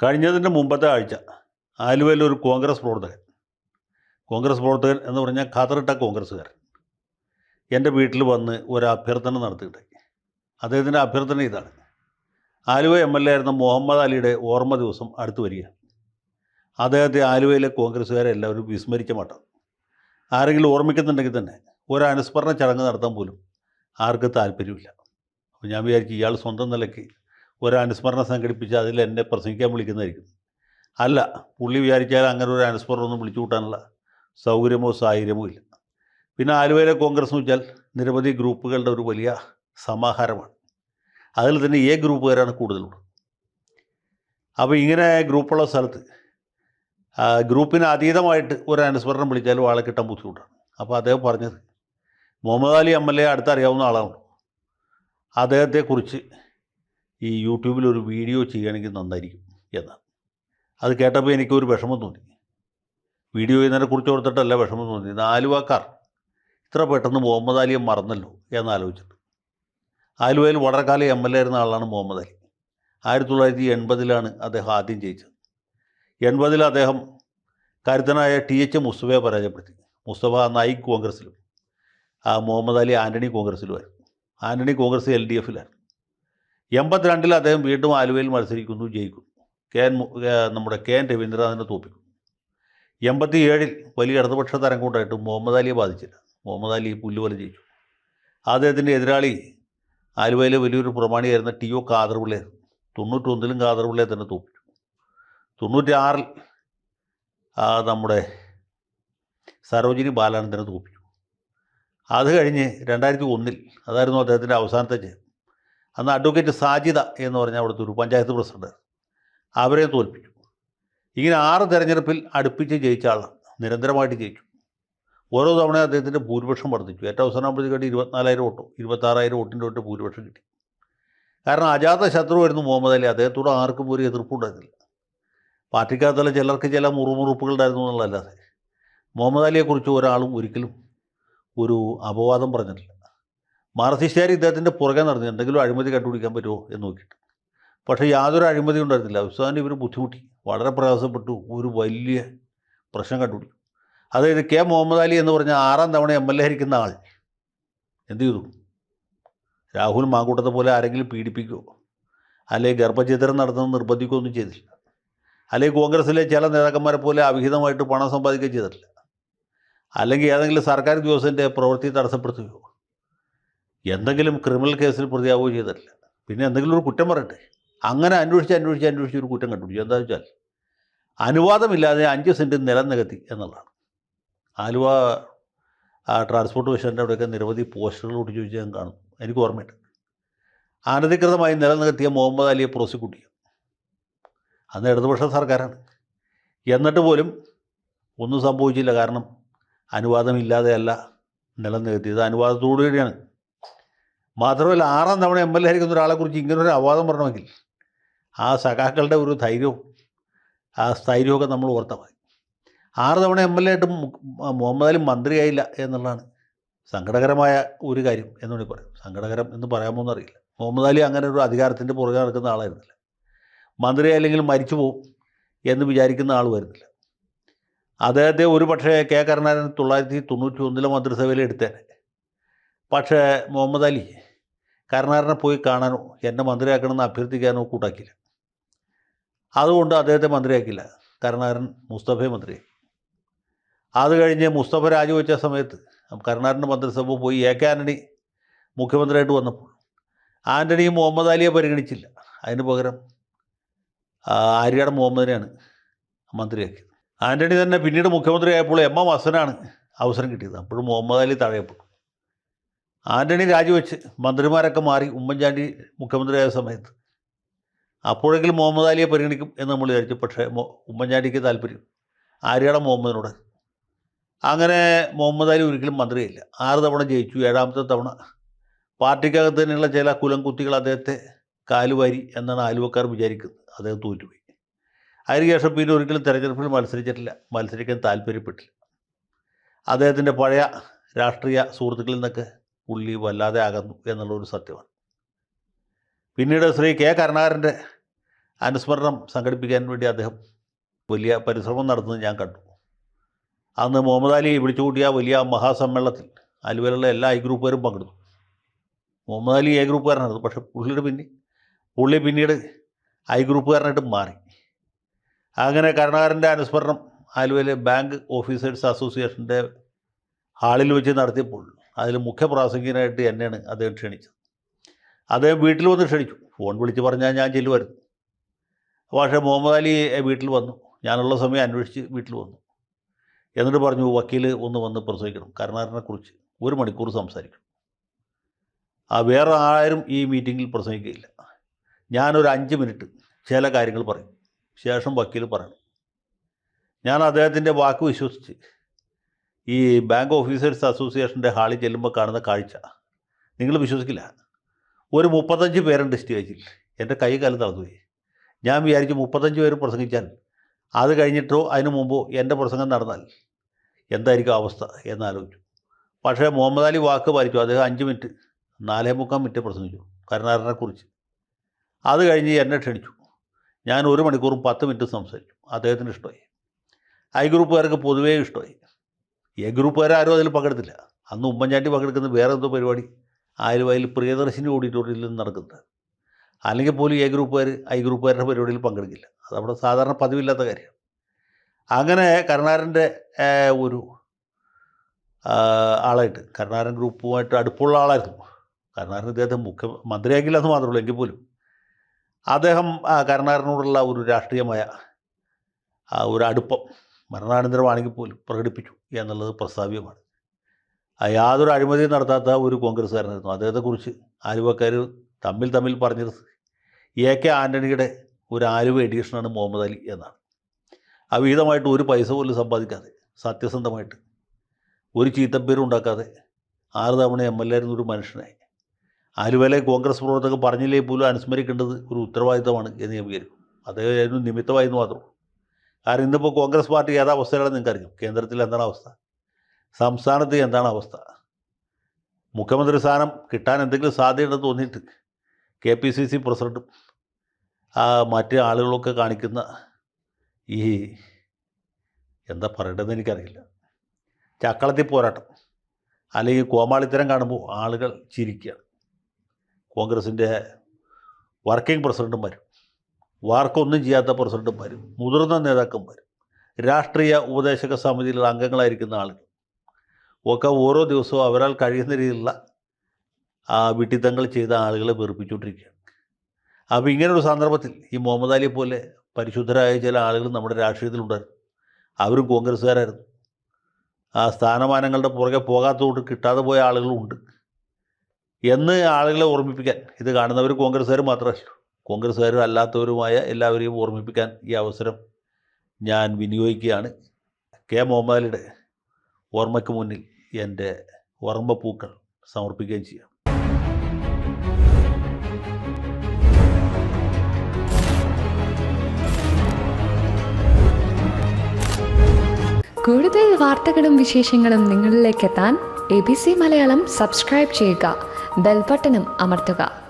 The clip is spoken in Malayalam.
കഴിഞ്ഞതിന്റെ മുമ്പത്തെ ആഴ്ച ആലുവയിൽ ഒരു കോൺഗ്രസ് പ്രവർത്തകൻ കോൺഗ്രസ് പ്രവർത്തകൻ എന്ന് പറഞ്ഞാൽ ഖാത്തറിട്ട കോൺഗ്രസ്സുകാരൻ എന്റെ വീട്ടിൽ വന്ന് ഒരു അഭ്യർത്ഥന നടത്തിയിട്ട് അദ്ദേഹത്തിന്റെ അഭ്യർത്ഥന ഇതാണ്. ആലുവ എം എൽ എ ആയിരുന്ന മുഹമ്മദ് അലിയുടെ ഓർമ്മ ദിവസം അടുത്തു വരിക അദ്ദേഹത്തെ ആലുവയിലെ കോൺഗ്രസ്സുകാരെ എല്ലാവരും വിസ്മരിക്ക മട്ടാണ് ആരെങ്കിലും ഓർമ്മിക്കുന്നുണ്ടെങ്കിൽ തന്നെ ഒരു അനുസ്മരണ ചടങ്ങ് നടത്താൻ പോലും ആർക്ക് താല്പര്യമില്ല. അപ്പോൾ ഞാൻ വിചാരിക്കും ഇയാൾ സ്വന്തം നിലയ്ക്ക് ഒരു അനുസ്മരണം സംഘടിപ്പിച്ച് അതിൽ എന്നെ പ്രസംഗിക്കാൻ വിളിക്കുന്നതായിരിക്കും. അല്ല പുള്ളി വിചാരിച്ചാൽ അങ്ങനെ ഒരു അനുസ്മരണം ഒന്നും വിളിച്ചു കൂട്ടാനുള്ള സൗകര്യമോ സാഹചര്യമോ ഇല്ല. പിന്നെ ആലുവയിലെ കോൺഗ്രസ് എന്ന് വെച്ചാൽ നിരവധി ഗ്രൂപ്പുകളുടെ ഒരു വലിയ സമാഹാരമാണ്. അതിൽ തന്നെ ഏ ഗ്രൂപ്പുകാരാണ് കൂടുതലുള്ളത്. അപ്പോൾ ഇങ്ങനെ ഗ്രൂപ്പുള്ള സ്ഥലത്ത് ഗ്രൂപ്പിന് അതീതമായിട്ട് ഒരു അനുസ്മരണം വിളിച്ചാലും ആളെ കിട്ടാൻ ബുദ്ധിമുട്ടാണ്. അപ്പോൾ അദ്ദേഹം പറഞ്ഞത് Muhammad Ali M L A അടുത്തറിയാവുന്ന ആളാണ്. അദ്ദേഹത്തെക്കുറിച്ച് ഈ യൂട്യൂബിൽ ഒരു വീഡിയോ ചെയ്യുകയാണെങ്കിൽ നന്നായിരിക്കും എന്ന്. അത് കേട്ടപ്പോൾ എനിക്കൊരു വിഷമം തോന്നി. വീഡിയോ ചെയ്യുന്നതിനെ കുറിച്ച് ഓർത്തിട്ടല്ല വിഷമം തോന്നി ആലുവക്കാർ. ഇത്ര പെട്ടെന്ന് മുഹമ്മദ് അലിയെ മറന്നല്ലോ എന്നാലോചിച്ചിട്ട് ആലുവയിൽ വളരെ കാലം എം എൽ എ ആയിരുന്ന ആളാണ് മുഹമ്മദ് അലി. ആയിരത്തി തൊള്ളായിരത്തി എൺപതിലാണ് അദ്ദേഹം ആദ്യം ജയിച്ചത്. എൺപതിൽ അദ്ദേഹം കരുത്തനായ ടി എച്ച് മുസ്തഫയെ പരാജയപ്പെടുത്തി. മുസ്തഫ നായിക് കോൺഗ്രസ്സിലും മുഹമ്മദ് അലി ആന്റണി കോൺഗ്രസ്സിലുമായിരുന്നു ആന്റണി കോൺഗ്രസ് എൽ ഡി എഫിലായിരുന്നു. എൺപത്തിരണ്ടിൽ അദ്ദേഹം വീണ്ടും ആലുവയിൽ മത്സരിക്കുന്നു ജയിക്കുന്നു. കെ എൻ നമ്മുടെ കെ എൻ രവീന്ദ്രനാഥിനെ തോപ്പിക്കുന്നു എൺപത്തി ഏഴിൽ വലിയ ഇടതുപക്ഷ തരംഗമുണ്ടായിട്ട് മുഹമ്മദ് അലിയെ ബാധിച്ചില്ല. മുഹമ്മദ് അലി പുല്ലുപോലെ ജയിച്ചു. അദ്ദേഹത്തിന്റെ എതിരാളി ആലുവയിലെ വലിയൊരു പ്രമാണിയായിരുന്ന ടി ഒ കാദർപിള്ളയായിരുന്നു തൊണ്ണൂറ്റൊന്നിലും കാദർപിള്ളയെ തന്നെ തോപ്പിച്ചു തൊണ്ണൂറ്റാറിൽ നമ്മുടെ സരോജിനി ബാലാനന്ദനെ തോപ്പിച്ചു അത് കഴിഞ്ഞ് രണ്ടായിരത്തി ഒന്നിൽ അതായിരുന്നു അദ്ദേഹത്തിന്റെ അവസാനത്തെ ജയം. അന്ന് അഡ്വക്കേറ്റ് സാജിത എന്ന് പറഞ്ഞ അവിടുത്തെ ഒരു പഞ്ചായത്ത് പ്രസിഡന്റ് അവരെ തോൽപ്പിച്ചു. ഇങ്ങനെ ആറ് തെരഞ്ഞെടുപ്പിൽ അടുപ്പിച്ച് ജയിച്ച ആളാണ് നിരന്തരമായിട്ട് ജയിച്ചു. ഓരോ തവണ അദ്ദേഹത്തിന്റെ ഭൂരിപക്ഷം വർദ്ധിച്ചു. ഏറ്റവും അവസാനമാകുമ്പോഴത്തേക്കാട്ടി ഇരുപത്തിനാലായിരം വോട്ടോ ഇരുപത്താറായിരം വോട്ടിന്റെ ഒറ്റ ഭൂരിപക്ഷം കിട്ടി. കാരണം അജാത ശത്രുവായിരുന്നു മുഹമ്മദ് അലി. അദ്ദേഹത്തോട് ആർക്കും ഒരു എതിർപ്പുണ്ടായിരുന്നില്ല പാർട്ടിക്കകത്തുള്ള ചിലർക്ക് ചില മുറുമുറുപ്പുകളുണ്ടായിരുന്നു എന്നുള്ളതല്ലാതെ മുഹമ്മദ് അലിയെക്കുറിച്ച് ഒരാളും ഒരിക്കലും ഒരു അപവാദം പറഞ്ഞിട്ടില്ല. മാർസിസ്റ്റുകാർ ഇദ്ദേഹത്തിന്റെ പുറകെ നടന്നു. എന്തെങ്കിലും അഴിമതി കണ്ടുപിടിക്കാൻ പറ്റുമോ എന്ന് നോക്കിയിട്ട്. പക്ഷേ യാതൊരു അഴിമതി ഉണ്ടായിരുന്നില്ല. അവസാനം ഇവർ ബുദ്ധിമുട്ടി. വളരെ പ്രയാസപ്പെട്ടു. ഒരു വലിയ പ്രശ്നം കണ്ടുപിടിക്കും അതായത് കെ മുഹമ്മദ് അലി എന്ന് പറഞ്ഞ ആറാം തവണ എം എൽ എ ആയിരിക്കുന്ന ആൾ എന്ത് ചെയ്തു? രാഹുൽ മാങ്കൂട്ടത്തെ പോലെ ആരെങ്കിലും പീഡിപ്പിക്കുകയോ അല്ലെങ്കിൽ ഗർഭചിത്രം നിർബന്ധിക്കുകയോ ഒന്നും ചെയ്തില്ല അല്ലെങ്കിൽ കോൺഗ്രസ്സിലെ ചില നേതാക്കന്മാരെ പോലെ അവിഹിതമായിട്ട് പണം സമ്പാദിക്കുകയും ചെയ്തിട്ടില്ല. അല്ലെങ്കിൽ ഏതെങ്കിലും സർക്കാർ ഉദ്യോഗസ്ഥന്റെ പ്രവൃത്തി തടസ്സപ്പെടുത്തുകയോ എന്തെങ്കിലും ക്രിമിനൽ കേസിൽ പ്രതിയാവുകയോ ചെയ്തിട്ടില്ല പിന്നെ എന്തെങ്കിലും ഒരു കുറ്റം പറയട്ടെ. അങ്ങനെ അന്വേഷിച്ച് അന്വേഷിച്ച് അന്വേഷിച്ച് ഒരു കുറ്റം കണ്ടുപിടിച്ചു. എന്താ വെച്ചാൽ അനുവാദമില്ലാതെ അഞ്ച് സെന്റ് നിലം നികത്തി എന്നുള്ളതാണ്. ആലുവ ട്രാൻസ്പോർട്ട് മിഷന്റെ അവിടെയൊക്കെ നിരവധി പോസ്റ്ററുകൾ ഒട്ടിച്ചു വെച്ച് ഞാൻ കാണും. എനിക്ക് ഓർമ്മയുണ്ട്. അനധികൃതമായി നിലം നികത്തിയ മുഹമ്മദ് അലിയെ പ്രോസിക്യൂട്ട് ചെയ്യും. അന്ന് ഇടതുപക്ഷ സർക്കാരാണ്. എന്നിട്ട് പോലും ഒന്നും സംഭവിച്ചില്ല. കാരണം അനുവാദമില്ലാതെയല്ല നിലം നികത്തിയത്. അനുവാദത്തോടു കൂടിയാണ്. മാത്രമല്ല ആറാം തവണ എം എൽ എ ആയിരിക്കുന്ന ഒരാളെക്കുറിച്ച് ഒരു അവാദം പറഞ്ഞുവെങ്കിൽ ആ സഖാക്കളുടെ ഒരു ധൈര്യവും ആ സ്ഥൈര്യമൊക്കെ നമ്മൾ ഓർത്താൽ മതി. ആറ് തവണ എം എൽ എ ആയിട്ട് മുഹമ്മദ് അലി മന്ത്രിയായില്ല എന്നുള്ളതാണ് സങ്കടകരമായ ഒരു കാര്യം എന്ന് വേണമെങ്കിൽ പറയാം. സങ്കടകരം എന്ന് പറയാമോ എന്നറിയില്ല മുഹമ്മദ് അലി അങ്ങനെ ഒരു അധികാരത്തിന്റെ പുറകെ നടക്കുന്ന ആളായിരുന്നില്ല. മന്ത്രിയായില്ലെങ്കിൽ മരിച്ചു പോകും എന്ന് വിചാരിക്കുന്ന ആൾ വരുന്നില്ല അദ്ദേഹത്തെ ഒരു പക്ഷേ കെ കരുണാകരൻ തൊള്ളായിരത്തി തൊണ്ണൂറ്റി ഒന്നിലെ മന്ത്രിസഭയിൽ എടുത്തേനെ. പക്ഷേ മുഹമ്മദ് അലി കരുണാകരനെ പോയി കാണാനോ എന്നെ മന്ത്രിയാക്കണമെന്ന് അഭ്യർത്ഥിക്കാനോ കൂട്ടാക്കിയില്ല. അതുകൊണ്ട് അദ്ദേഹത്തെ മന്ത്രിയാക്കില്ല കരുണാകരൻ മുസ്തഫയെ മന്ത്രിയാക്കി അത് കഴിഞ്ഞ് മുസ്തഫ രാജിവെച്ച സമയത്ത് കരുണാകരന്റെ മന്ത്രിസഭ പോയി. എ കെ ആന്റണി മുഖ്യമന്ത്രിയായിട്ട് വന്നപ്പോൾ ആന്റണി മുഹമ്മദ് അലിയെ പരിഗണിച്ചില്ല. അതിന് പകരം ആര്യാട് മുഹമ്മദിനെയാണ് മന്ത്രിയാക്കിയത്. ആന്റണി തന്നെ പിന്നീട് മുഖ്യമന്ത്രിയായപ്പോൾ എം എം ഹസനാണ് അവസരം കിട്ടിയത്. അപ്പോഴും മുഹമ്മദ് അലി തഴയപ്പെട്ടു. ആന്റണി രാജിവെച്ച് മന്ത്രിമാരൊക്കെ മാറി ഉമ്മൻചാണ്ടി മുഖ്യമന്ത്രിയായ സമയത്ത്. അപ്പോഴെങ്കിലും മുഹമ്മദ് അലിയെ പരിഗണിക്കും എന്ന് നമ്മൾ വിചാരിച്ചു. പക്ഷേ ഉമ്മൻചാണ്ടിക്ക് താല്പര്യം. ആര്യാട മുഹമ്മദിനോട്? അങ്ങനെ മുഹമ്മദ് അലി ഒരിക്കലും മന്ത്രിയില്ല. ആറ് തവണ ജയിച്ചു. ഏഴാമത്തെ തവണ പാർട്ടിക്കകത്ത് തന്നെയുള്ള ചില കുലം കുത്തികൾ അദ്ദേഹത്തെ കാലുവാരി എന്നാണ് ആലുവക്കാർ വിചാരിക്കുന്നത്. അദ്ദേഹം തോറ്റുപോയി. അതിനുശേഷം പിന്നെ ഒരിക്കലും തെരഞ്ഞെടുപ്പിൽ മത്സരിച്ചിട്ടില്ല. മത്സരിക്കാൻ താല്പര്യപ്പെട്ടില്ല. അദ്ദേഹത്തിന്റെ പഴയ രാഷ്ട്രീയ സുഹൃത്തുക്കളിൽ നിന്നൊക്കെ പുള്ളി വല്ലാതെ അകന്നു എന്നുള്ളൊരു സത്യമാണ്. പിന്നീട് ശ്രീ കെ കരുണാകരന്റെ അനുസ്മരണം സംഘടിപ്പിക്കാൻ വേണ്ടി അദ്ദേഹം വലിയ പരിശ്രമം നടത്തുന്നത് ഞാൻ കണ്ടു. അന്ന് മുഹമ്മദ് അലി വിളിച്ചു കൂട്ടിയ വലിയ മഹാസമ്മേളനത്തിൽ ആലുവയിലുള്ള എല്ലാ ഐ ഗ്രൂപ്പുകാരും പങ്കെടുത്തു. മുഹമ്മദ് അലി എ ഗ്രൂപ്പുകാരനായിരുന്നു. പക്ഷേ പുള്ളിയുടെ പിന്നെ പുള്ളി പിന്നീട് ഐ ഗ്രൂപ്പുകാരനായിട്ട് മാറി. അങ്ങനെ കരുണാകരന്റെ അനുസ്മരണം ആലുവയിലെ ബാങ്ക് ഓഫീസേഴ്സ് അസോസിയേഷന്റെ ഹാളിൽ വെച്ച് നടത്തിയപ്പോൾ അതിൽ മുഖ്യ പ്രാസംഗികനായിട്ട് എന്നെയാണ് അദ്ദേഹം ക്ഷണിച്ചത്. അദ്ദേഹം വീട്ടിൽ വന്ന് ക്ഷണിച്ചു. ഫോൺ വിളിച്ച് പറഞ്ഞാൽ ഞാൻ ചെല്ലുമായിരുന്നു. പക്ഷേ മുഹമ്മദ് അലി വീട്ടിൽ വന്നു. ഞാനുള്ള സമയം അന്വേഷിച്ച് വീട്ടിൽ വന്നു. എന്നിട്ട് പറഞ്ഞു വക്കീൽ ഒന്ന് വന്ന് പ്രസംഗിക്കണം. കരുണാകരനെക്കുറിച്ച് ഒരു മണിക്കൂർ സംസാരിക്കണം. ആ വേറെ ആരും ഈ മീറ്റിങ്ങിൽ പ്രസംഗിക്കുകയില്ല ഞാനൊരു അഞ്ച് മിനിറ്റ് ചില കാര്യങ്ങൾ പറയും. ശേഷം വക്കീൽ പറയണം. ഞാൻ അദ്ദേഹത്തിന്റെ വാക്ക് വിശ്വസിച്ച് ഈ ബാങ്ക് ഓഫീസേഴ്സ് അസോസിയേഷന്റെ ഹാളിൽ ചെല്ലുമ്പോൾ കാണുന്ന കാഴ്ച. നിങ്ങൾ വിശ്വസിക്കില്ല. ഒരു മുപ്പത്തഞ്ച് പേരുണ്ട് സ്റ്റേജിൽ എന്റെ കൈ കാലം തളർന്നുപോയി ഞാൻ വിചാരിച്ചു മുപ്പത്തഞ്ച് പേര് പ്രസംഗിച്ചാൽ അത് കഴിഞ്ഞിട്ടോ അതിന് മുമ്പോ എന്റെ പ്രസംഗം നടന്നാൽ എന്തായിരിക്കും അവസ്ഥ എന്നാലോചിച്ചു പക്ഷേ മുഹമ്മദ് അലി വാക്ക് പാലിച്ചു. അദ്ദേഹം അഞ്ച് മിനിറ്റ് നാലേ മുക്കാൽ മിനിറ്റ് പ്രസംഗിച്ചു കരുണാകരനെക്കുറിച്ച് അത് കഴിഞ്ഞ് എന്നെ ക്ഷണിച്ചു. ഞാൻ ഒരു മണിക്കൂറും പത്ത് മിനിറ്റ് സംസാരിച്ചു. അദ്ദേഹത്തിന് ഇഷ്ടമായി. ഐ ഗ്രൂപ്പുകാർക്ക് പൊതുവേ ഇഷ്ടമായി. എ ഗ്രൂപ്പുകാർ ആരും അതിൽ പങ്കെടുത്തില്ല. അന്ന് ഉമ്മൻചാണ്ടി പങ്കെടുക്കുന്ന വേറെ എന്തോ പരിപാടി ആലുവയിൽ പ്രിയദർശിനി ഓഡിറ്റോറിയത്തിൽ നിന്ന് നടക്കുന്നത്. അല്ലെങ്കിൽ പോലും എ ഗ്രൂപ്പുകാർ ഐ ഗ്രൂപ്പുകാരുടെ പരിപാടിയിൽ പങ്കെടുക്കില്ല. അത് നമ്മുടെ സാധാരണ പതിവില്ലാത്ത കാര്യം അങ്ങനെ കരുണാരന്റെ ഒരു ആളായിട്ട് കരുണാരൻ ഗ്രൂപ്പുമായിട്ട് അടുപ്പമുള്ള ആളായിരുന്നു. കരുണാരൻ ഇദ്ദേഹത്തെ മുഖ്യ മന്ത്രിയാക്കില്ല എന്ന് മാത്രമേ ഉള്ളൂ എങ്കിൽ പോലും. അദ്ദേഹം കരുണാരനോടുള്ള ഒരു രാഷ്ട്രീയമായ ഒരു അടുപ്പം മരണാനന്തരമാണെങ്കിൽ പോലും പ്രകടിപ്പിച്ചു എന്നുള്ളത് പ്രസ്താവ്യമാണ്. യാതൊരു അഴിമതിയും നടത്താത്ത ഒരു കോൺഗ്രസ്സുകാരനായിരുന്നു. അദ്ദേഹത്തെക്കുറിച്ച് ആലുവക്കാർ തമ്മിൽ തമ്മിൽ പറഞ്ഞത് എ കെ ആന്റണിയുടെ ഒരു ആലുവ എഡിഷനാണ് മുഹമ്മദ് അലി എന്നാണ്. അവിഹിതമായിട്ട് ഒരു പൈസ പോലും സമ്പാദിക്കാതെ സത്യസന്ധമായിട്ട് ഒരു ചീത്തപ്പേരും ഉണ്ടാക്കാതെ ആറ് തവണ എം എൽ എ ഒരു ആലുവയിലെ കോൺഗ്രസ് പ്രവർത്തകർ പറഞ്ഞില്ലേ പോലും അനുസ്മരിക്കേണ്ടത് ഒരു ഉത്തരവാദിത്തമാണ് എന്ന് ഞാൻ വിചാരിക്കും അദ്ദേഹം നിമിത്തമായിരുന്നു മാത്രം കാരണം ഇന്നിപ്പോൾ കോൺഗ്രസ് പാർട്ടി ഏതാ അവസ്ഥയിലാണെന്ന് നിങ്ങൾക്കറിയാം. കേന്ദ്രത്തിൽ എന്താണ് അവസ്ഥ? സംസ്ഥാനത്ത് എന്താണ് അവസ്ഥ? മുഖ്യമന്ത്രി സ്ഥാനം കിട്ടാൻ എന്തെങ്കിലും സാധ്യതയുണ്ടെന്ന് തോന്നിയിട്ട് കെ പി സി സി പ്രസിഡന്റും മറ്റ് ആളുകളൊക്കെ കാണിക്കുന്ന ഈ എന്താ പറയേണ്ടതെന്ന് എനിക്കറിയില്ല. ചക്കളത്തി പോരാട്ടം. അല്ലെങ്കിൽ കോമാളിത്തരം കാണുമ്പോൾ ആളുകൾ ചിരിക്കുകയാണ് കോൺഗ്രസിന്റെ വർക്കിംഗ് പ്രസിഡന്റുമാരും വാർക്കൊന്നും ചെയ്യാത്ത പ്രസിഡന്റുമാരും മുതിർന്ന നേതാക്കന്മാരും രാഷ്ട്രീയ ഉപദേശക സമിതിയിലുള്ള അംഗങ്ങളായിരിക്കുന്ന ആളുകൾ. ഒക്കെ ഓരോ ദിവസവും അവരാൽ കഴിയുന്ന രീതിയിലുള്ള ആ വിട്ടിത്തങ്ങൾ ചെയ്ത ആളുകളെ വെറുപ്പിച്ചുകൊണ്ടിരിക്കുകയാണ്. അപ്പോൾ ഇങ്ങനൊരു സന്ദർഭത്തിൽ ഈ മുഹമ്മദ് അലിയെ പോലെ പരിശുദ്ധരായ ചില ആളുകൾ നമ്മുടെ രാഷ്ട്രീയത്തിലുണ്ടായിരുന്നു. അവരും കോൺഗ്രസ്സുകാരായിരുന്നു. ആ സ്ഥാനമാനങ്ങളുടെ പുറകെ പോകാത്തതുകൊണ്ട് കിട്ടാതെ പോയ ആളുകളുമുണ്ട് എന്ന് ആളുകളെ ഓർമ്മിപ്പിക്കാൻ ഇത് കാണുന്നവർ കോൺഗ്രസ്സുകാർ മാത്രമല്ല കോൺഗ്രസ്സുകാരും അല്ലാത്തവരുമായ എല്ലാവരെയും ഓർമ്മിപ്പിക്കാൻ ഈ അവസരം ഞാൻ വിനിയോഗിക്കുകയാണ്. കെ. മുഹമ്മദ് അലിയുടെ ഓർമ്മയ്ക്ക് മുന്നിൽ എന്റെ ഓർമ്മപ്പൂക്കൾ സമർപ്പിക്കുകയും ചെയ്യാം. കൂടുതൽ വാർത്തകളും വിശേഷങ്ങളും നിങ്ങളിലേക്ക് എത്താൻ A B C Malayalam subscribe ചെയ്യുക. ബെൽബട്ടനും അമർത്തുക.